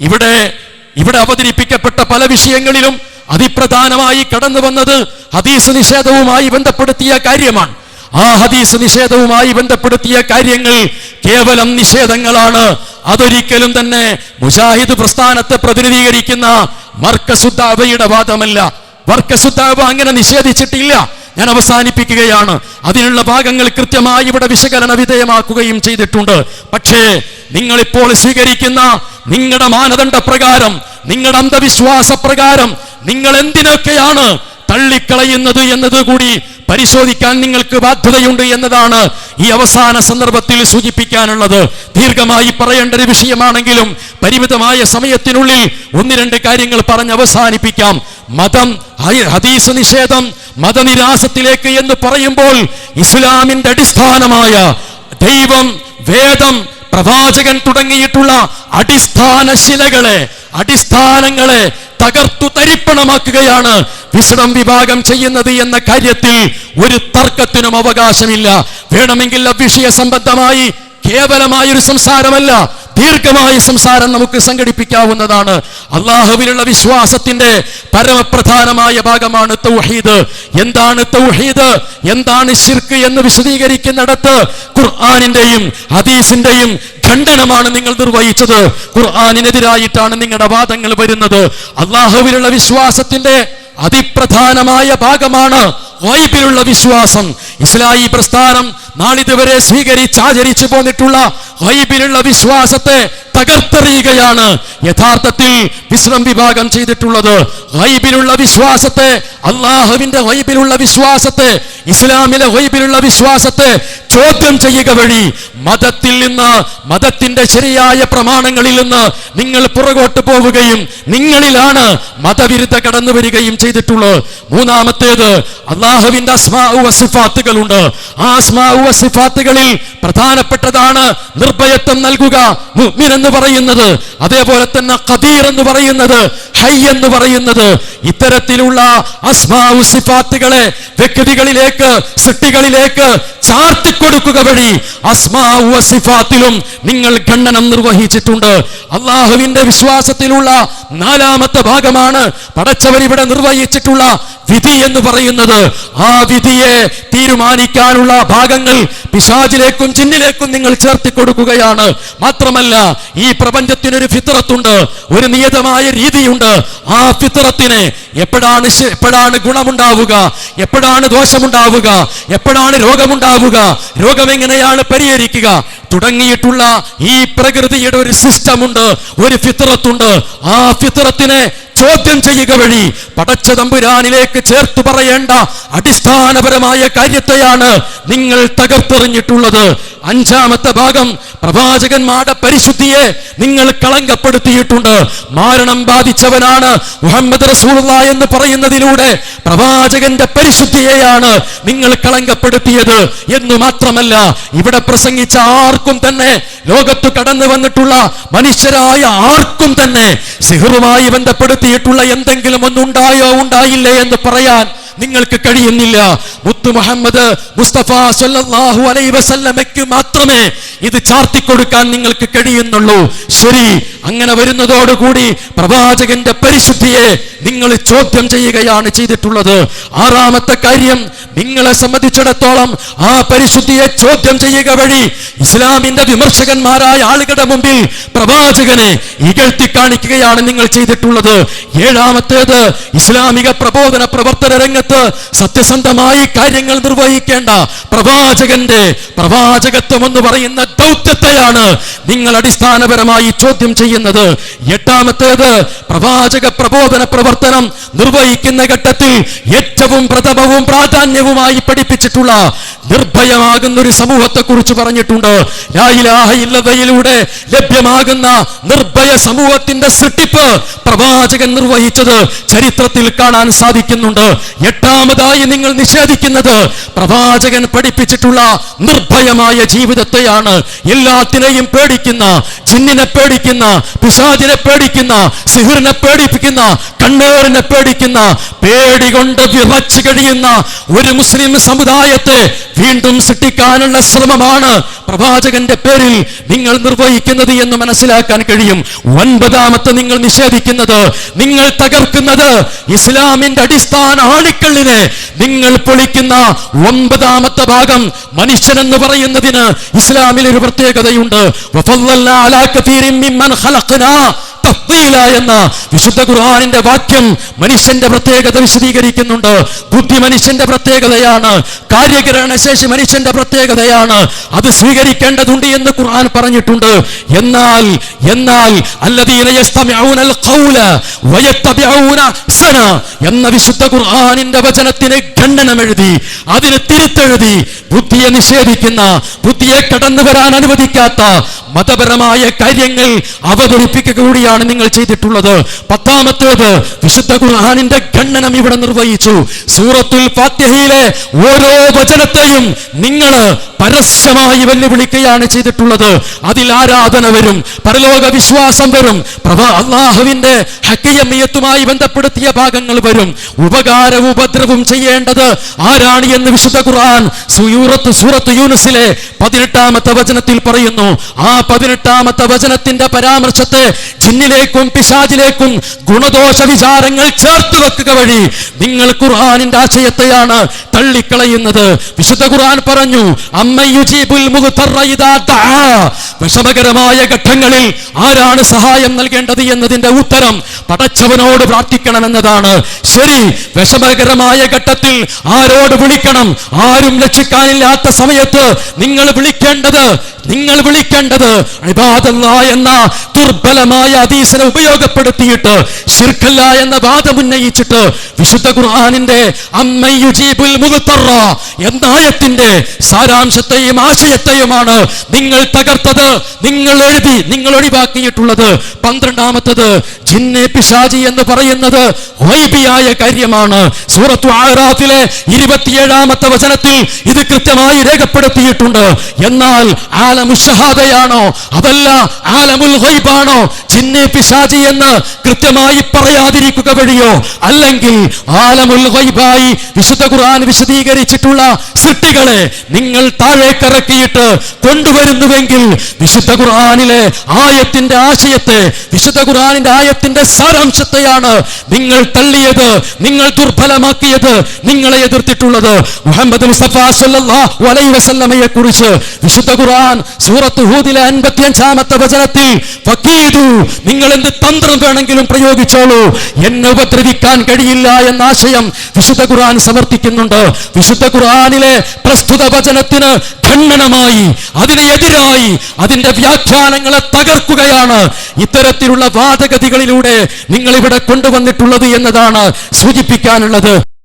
ഇവിടെ ഇവിടെ അവതരിപ്പിക്കപ്പെട്ട പല വിഷയങ്ങളിലും അതിപ്രധാനമായി കടന്നു വന്നത് ഹദീസ് നിഷേധവുമായി ബന്ധപ്പെടുത്തിയ കാര്യമാണ്. ആ ഹദീസ് നിഷേധവുമായി ബന്ധപ്പെടുത്തിയ കാര്യങ്ങൾ കേവലം നിഷേധങ്ങളാണ്. അതൊരിക്കലും തന്നെ മുജാഹിദ് പ്രസ്ഥാനത്തെ പ്രതിനിധീകരിക്കുന്ന മർക്കസുദ്ധാവയുടെ വാദമല്ല. വർക്കസുദ്ധാവ അങ്ങനെ നിഷേധിച്ചിട്ടില്ല. ഞാൻ അവസാനിപ്പിക്കുകയാണ്. അതിനുള്ള ഭാഗങ്ങൾ കൃത്യമായി ഇവിടെ വിശകലന വിധേയമാക്കുകയും ചെയ്തിട്ടുണ്ട്. പക്ഷേ നിങ്ങളിപ്പോൾ സ്വീകരിക്കുന്ന നിങ്ങളുടെ മാനദണ്ഡ പ്രകാരം നിങ്ങളുടെ അന്ധവിശ്വാസ പ്രകാരം നിങ്ങൾ എന്തിനൊക്കെയാണ് തള്ളിക്കളയുന്നത് എന്നത് കൂടി പരിശോധിക്കാൻ നിങ്ങൾക്ക് ബാധ്യതയുണ്ട് എന്നതാണ് ഈ അവസാന സന്ദർഭത്തിൽ സൂചിപ്പിക്കാനുള്ളത്. ദീർഘമായി പറയേണ്ട ഒരു വിഷയമാണെങ്കിലും പരിമിതമായ സമയത്തിനുള്ളിൽ ഒന്ന് രണ്ട് കാര്യങ്ങൾ പറഞ്ഞ് അവസാനിപ്പിക്കാം. മതം ഹദീസ് നിഷേധം മതനിരാസത്തിലേക്ക് എന്ന് പറയുമ്പോൾ ഇസ്ലാമിന്റെ അടിസ്ഥാനമായ ദൈവം വേദം പ്രവാചകൻ തുടങ്ങിയിട്ടുള്ള അടിസ്ഥാന ശിലകളെ അടിസ്ഥാനങ്ങളെ തകർത്തു തരിപ്പണമാക്കുകയാണ് വിശദം വിഭാഗം ചെയ്യുന്നത് എന്ന കാര്യത്തിൽ ഒരു തർക്കത്തിനും അവകാശമില്ല. വേണമെങ്കിൽ അവിഷയ സംബന്ധമായി കേവലമായ ഒരു സംസാരമല്ല ദീർഘമായ സംസാരം നമുക്ക് സംഘടിപ്പിക്കാവുന്നതാണ്. അള്ളാഹുവിലുള്ള വിശ്വാസത്തിന്റെ പരമപ്രധാനമായ ഭാഗമാണ് തൗഹീദ്. എന്താണ് തൗഹീദ്? എന്താണ് ശിർക്ക് എന്ന് വിശദീകരിക്കുന്നിടത്ത് ഖുർആാനിന്റെയും ഹദീസിന്റെയും ഖണ്ഡനമാണ് നിങ്ങൾ നിർവഹിച്ചത്. ഖുർആാനിനെതിരായിട്ടാണ് നിങ്ങളുടെ വാദങ്ങൾ വരുന്നത്. അള്ളാഹുവിലുള്ള വിശ്വാസത്തിന്റെ അതിപ്രധാനമായ ഭാഗമാണ് വൈബിലുള്ള വിശ്വാസം. ഇസ്ലായി പ്രസ്ഥാനം നാളിതുവരെ സ്വീകരിച്ച് ആചരിച്ചു പോന്നിട്ടുള്ള വൈബിലുള്ള വിശ്വാസത്തെ തകർത്തെറിയുകയാണ്. യഥാർത്ഥത്തിൽ വിശ്രം വിഭാഗം ചെയ്തിട്ടുള്ളത് വൈബിലുള്ള വിശ്വാസത്തെ അള്ളാഹുവിന്റെ വൈബിലുള്ള വിശ്വാസത്തെ ഇസ്ലാമിലെ വൈബിലുള്ള വിശ്വാസത്തെ ചോദ്യം ചെയ്യുക വഴി മതത്തിൽ നിന്ന് മതത്തിന്റെ ശരിയായ പ്രമാണങ്ങളിൽ നിന്ന് നിങ്ങൾ പുറകോട്ട് പോവുകയും നിങ്ങളിലാണ് മതവിരുദ്ധ കടന്നു വരികയും ചെയ്തിട്ടുള്ളത്. മൂന്നാമത്തേത് അള്ളാഹുവിന്റെ അസ്മാഉ വസിഫാത്തുകളുണ്ട് ആ അസ്മാഉ വസിഫാത്തുകളിൽ പ്രധാനപ്പെട്ടതാണ് നിർഭയത്വം നൽകുക. എന്ന് പറയുന്നത് അതേപോലെ തന്നെ ഖദീർ എന്ന് പറയുന്നത് ഹൈ എന്ന് പറയുന്നത്. ഇത്തരത്തിലുള്ള അസ്മാവുസിഫാത്തുകളെ വ്യക്തികളിലേക്ക് സൃഷ്ടികളിലേക്ക് ചാർത്തിക്കൊടുക്കുക വഴി അസ്മാഉ വസിഫാത്തിലും നിങ്ങൾ ഖണ്ഡനം നിർവഹിച്ചിട്ടുണ്ട്. അള്ളാഹുവിന്റെ വിശ്വാസത്തിലുള്ള നാലാമത്തെ ഭാഗമാണ് പടച്ചവൻ ഇവിടെ നിർവഹിച്ചിട്ടുള്ള വിധി എന്ന് പറയുന്നത്. ആ വിധിയെ തീരുമാനിക്കാനുള്ള ഭാഗങ്ങൾ പിശാജിലേക്കും ചിന്നിലേക്കും നിങ്ങൾ ചേർത്തി കൊടുക്കുകയാണ്. മാത്രമല്ല ഈ പ്രപഞ്ചത്തിനൊരു ഫിത്രത്തുണ്ട് ഒരു നിയതമായ രീതിയുണ്ട്. ആ ഫിത്രത്തിന് എപ്പോഴാണ് എപ്പോഴാണ് ഗുണമുണ്ടാവുക? എപ്പോഴാണ് ദോഷമുണ്ടാവുക? എപ്പോഴാണ് രോഗമുണ്ടാവുക? രോഗം എങ്ങനെയാണ് പരിഹരിക്കുക? തുടങ്ങിയിട്ടുള്ള ഈ പ്രകൃതിയുടെ ഒരു സിസ്റ്റമുണ്ട് ഒരു ഫിത്രത്തുണ്ട് ആ ഫിത്രത്തിനെ ചോദ്യം ചെയ്യുക വഴി പടച്ച തമ്പുരാനിലേക്ക് ചേർത്ത് പറയേണ്ട അടിസ്ഥാനപരമായ കാര്യത്തെയാണ് നിങ്ങൾ തകർത്തെറിഞ്ഞിട്ടുള്ളത്. അഞ്ചാമത്തെ ഭാഗം പ്രവാചകന്മാരുടെ പരിശുദ്ധിയെ നിങ്ങൾ കളങ്കപ്പെടുത്തിയിട്ടുണ്ട്. മാരണം ബാധിച്ചവനാണ് മുഹമ്മദ് റസൂലുള്ള എന്ന് പറയുന്നതിലൂടെ പ്രവാചകന്റെ പരിശുദ്ധിയെയാണ് നിങ്ങൾ കളങ്കപ്പെടുത്തിയത് എന്ന് മാത്രമല്ല ഇവിടെ പ്രസംഗിച്ച ആർക്കും തന്നെ ലോകത്ത് കടന്നു വന്നിട്ടുള്ള മനുഷ്യരായ ആർക്കും തന്നെ സിഹറുമായി ബന്ധപ്പെടുത്തിയിട്ടുള്ള എന്തെങ്കിലും ഒന്നുണ്ടായോ ഉണ്ടായില്ലേ എന്ന് പറയാൻ നിങ്ങൾക്ക് കഴിയുന്നില്ല. മുത്തു മുഹമ്മദ് മുസ്തഫ സല്ലല്ലാഹു അലൈഹി വസല്ലമയ്ക്ക് മാത്രമേ ഇത് ചാർത്തിക്കൊടുക്കാൻ നിങ്ങൾക്ക് കഴിയുന്നുള്ളൂ. ശരി അങ്ങനെ വരുന്നതോടുകൂടി പ്രവാചകന്റെ പരിശുദ്ധിയെ നിങ്ങൾ ചോദ്യം ചെയ്യുകയാണ് ചെയ്തിട്ടുള്ളത്. ആറാമത്തെ കാര്യം നിങ്ങളെ സംബന്ധിച്ചിടത്തോളം ആ പരിശുദ്ധിയെ ചോദ്യം ചെയ്യുക വഴി ഇസ്ലാമിന്റെ വിമർശകന്മാരായ ആളുകളുടെ മുമ്പിൽ പ്രവാചകനെ ഇകഴ്ത്തി കാണിക്കുകയാണ് നിങ്ങൾ ചെയ്തിട്ടുള്ളത്. ഏഴാമത്തേത് ഇസ്ലാമിക പ്രബോധന പ്രവർത്തന രംഗത്ത് സത്യസന്ധമായി കാര്യങ്ങൾ നിർവഹിക്കേണ്ട പ്രവാചകന്റെ പ്രവാചകത്വം എന്ന് പറയുന്ന ദൗത്യത്തെയാണ് നിങ്ങൾ അടിസ്ഥാനപരമായി ചോദ്യം ചെയ്യുന്നത്. എട്ടാമത്തേത് പ്രവാചക പ്രബോധന പ്രവർത്തനം നിർവഹിക്കുന്ന ഘട്ടത്തിൽ ഏറ്റവും പ്രഥമവും പ്രാധാന്യവുമായി പഠിപ്പിച്ചിട്ടുള്ള നിർഭയമാകുന്ന ഒരു സമൂഹത്തെ കുറിച്ച് പറഞ്ഞിട്ടുണ്ട്. ലാ ഇലാഹ ഇല്ലല്ലയിലൂടെ ലഭ്യമാകുന്ന നിർഭയ സമൂഹത്തിന്റെ സൃഷ്ടിപ്പ് പ്രവാചകൻ നിർവഹിച്ചത് ചരിത്രത്തിൽ കാണാൻ സാധിക്കുന്നുണ്ട്. എട്ടാമതായി നിങ്ങൾ നിഷേധിക്കുന്നത് പ്രവാചകൻ പഠിപ്പിച്ചിട്ടുള്ള നിർഭയമായ ജീവിതത്തെയാണ്. എല്ലാത്തിനെയും പേടിക്കുന്ന ചിന്നിനെ പേടിക്കുന്ന പിശാചിനെ പേടിക്കുന്ന സിഹിറിനെ പേടിപ്പിക്കുന്ന കണ്ണേറിനെ പേടിക്കുന്ന പേടി കൊണ്ട് വിറച്ചു കഴിയുന്ന ഒരു മുസ്ലിം സമുദായത്തെ വീണ്ടും സൃഷ്ടിക്കാനുള്ള ശ്രമമാണ് പ്രവാചകന്റെ പേരിൽ നിങ്ങൾ നിർവഹിക്കുന്നത് എന്ന് മനസ്സിലാക്കാൻ കഴിയും. ഒൻപതാമത്തെ നിങ്ങൾ നിഷേധിക്കുന്നത് നിങ്ങൾ തകർക്കുന്നത് ഇസ്ലാമിന്റെ അടിസ്ഥാന ആണിക്കള്ളിനെ നിങ്ങൾ പൊളിക്കുന്ന ഒമ്പതാമത്തെ ഭാഗം മനുഷ്യൻ എന്ന് പറയുന്നതിന് ഇസ്ലാമിൽ ഒരു പ്രത്യേകതയുണ്ട് എന്ന വിശുദ്ധ ഖുർആാനിന്റെ വാക്യം മനുഷ്യന്റെ പ്രത്യേകത വിശദീകരിക്കുന്നുണ്ട്. ബുദ്ധി മനുഷ്യന്റെ പ്രത്യേകതയാണ്. കാര്യഗ്രഹണ ശേഷി മനുഷ്യന്റെ പ്രത്യേകതയാണ്. അത് സ്വീകരിക്കേണ്ടതുണ്ട് എന്ന് ഖുർആൻ പറഞ്ഞിട്ടുണ്ട്. എന്നാൽ എന്നാൽ എന്ന വിശുദ്ധ ഖുർആാനിന്റെ വചനത്തിന് ഖണ്ഡനം എഴുതി അതിന് തിരുത്തെഴുതി ബുദ്ധിയെ നിഷേധിക്കുന്ന ബുദ്ധിയെ കടന്നു വരാൻ അനുവദിക്കാത്ത മതപരമായ കാര്യങ്ങൾ അവതരിപ്പിക്കുക കൂടിയാണ് നിങ്ങൾ ചെയ്തിട്ടുള്ളത്. പത്താമത്തേത് വിശുദ്ധ ഖുർആാനിന്റെ ഖണ്ഡനം ഇവിടെ നിർവഹിച്ചു. സൂറത്തുൽ ഫാത്തിഹയിലെ ഓരോ വചനത്തെയും നിങ്ങൾ പരസ്യമായി വെല്ലുവിളിക്കുകയാണ് ചെയ്തിട്ടുള്ളത്. അതിൽ ആരാധന വരും പരലോക വിശ്വാസം വരും പ്രഭാ അള്ളാഹുവിന്റെ ഹക്കിയമ്മയത്തുമായി ബന്ധപ്പെടുത്തിയ ഭാഗങ്ങൾ വരും. ഉപകാരവും ഉപദ്രവവും ചെയ്യേണ്ടത് ആരാണ് എന്ന് വിശുദ്ധ ഖുർആൻ സൂറത്ത് സൂറത്ത് യൂനുസിലെ പതിനെട്ടാമത്തെ വചനത്തിൽ പറയുന്നു. ആ പതിനെട്ടാമത്തെ വചനത്തിന്റെ പരാമർശത്തെ ജിന്നിലേക്കും പിശാചിലേക്കും ഗുണദോഷ വിചാരങ്ങൾ ചേർത്ത് വെക്കുക വഴി നിങ്ങൾ ഖുർആാനിന്റെ ആശയത്തെയാണ് തള്ളിക്കളയുന്നത്. വിശുദ്ധ ഖുർആൻ പറഞ്ഞു. വിഷമകരമായ ഘട്ടങ്ങളിൽ ആരാണ് സഹായം നൽകേണ്ടത് എന്നതിന്റെ ഉത്തരം പടച്ചവനോട് പ്രാർത്ഥിക്കണമെന്നതാണ്. ശരി വിഷമകരമായ ഘട്ടത്തിൽ ആരോട് വിളിക്കണം? ആരും രക്ഷിക്കാനില്ലാത്ത സമയത്ത് നിങ്ങൾ വിളിക്കേണ്ടത് നിങ്ങൾ വിളിക്കേണ്ടത് എന്ന ദുർബലമായ അതീസിനെ ഉപയോഗപ്പെടുത്തിയിട്ട് ശിർക്കല്ല എന്ന വാദം ഉന്നയിച്ചിട്ട് വിശുദ്ധ ഖുർആാനിന്റെ അമ്മയുജീബുൽ മുഗ്തറ എന്ന ആയത്തിന്റെ സാരാംശത്തെയും ആശയത്തെയുമാണ് നിങ്ങൾ തകർത്തത് നിങ്ങൾ എഴുതി നിങ്ങൾ ഒഴിവാക്കിയിട്ടുള്ളത്. പന്ത്രണ്ടാമത്തത് ജിന്നെ പിശാജി എന്ന് പറയുന്നത് വൈബിയായ കാര്യമാണ്. സൂറത്തു ആറാത്തിലെ ഇരുപത്തിയേഴാമത്തെ വചനത്തിൽ ഇത് കൃത്യമായി രേഖപ്പെടുത്തിയിട്ടുണ്ട്. എന്നാൽ ആലമുഷഹാദയാണോ? അതല്ല ആലമുൽ ഹൈബാണോ ജിന്നെ പിശാജി എന്ന് കൃത്യമായി പറയാതിരിക്കുക വഴിയോ? അല്ലെങ്കിൽ ആലമുൽ വൈബായി വിശുദ്ധ ഖുർആൻ വിശദീകരിച്ചിട്ടുള്ള സൃഷ്ടികളെ നിങ്ങൾ താഴേക്കിറക്കിയിട്ട് കൊണ്ടുവരുന്നുവെങ്കിൽ വിശുദ്ധ ഖുർആാനിലെ ആയത്തിന്റെ ആശയത്തെ വിശുദ്ധ ഖുർആാനിന്റെ ആയത്തിന്റെ സാരാംശത്തെയാണ് നിങ്ങൾ തള്ളിയത് നിങ്ങൾ ദുർബലമാക്കിയത് നിങ്ങളെ എതിർത്തിട്ടുള്ളത്. മുഹമ്മദ് മുസ്തഫ സല്ലല്ലാഹു അലൈഹി വസല്ലമയെ കുറിച്ച് വിശുദ്ധ ഖുർആൻ സൂറത്ത് ഹൂദിലെ അൻപത്തിയഞ്ചാമത്തെ വചനത്തിൽ നിങ്ങൾ എന്ത് തന്ത്രം വേണമെങ്കിലും പ്രയോഗിച്ചോളൂ. എന്നെ ഉപദ്രവിക്കാൻ കഴിയില്ല എന്ന ആശയം വിശുദ്ധ ഖുർആൻ സമർത്ഥിക്കുന്നുണ്ട്. വിശുദ്ധ ഖുർആനിലെ പ്രസ്തുത വചനത്തിന് ഖണ്ഡനമായി അതിനെതിരായി അതിന്റെ വ്യാഖ്യാനങ്ങളെ തകർക്കുകയാണ്. ഇത്തരത്തിലുള്ള വാദഗതികളിലൂടെ നിങ്ങൾ ഇവിടെ കൊണ്ടുവന്നിട്ടുള്ളത് എന്നതാണ് സൂചിപ്പിക്കാനുള്ളത്.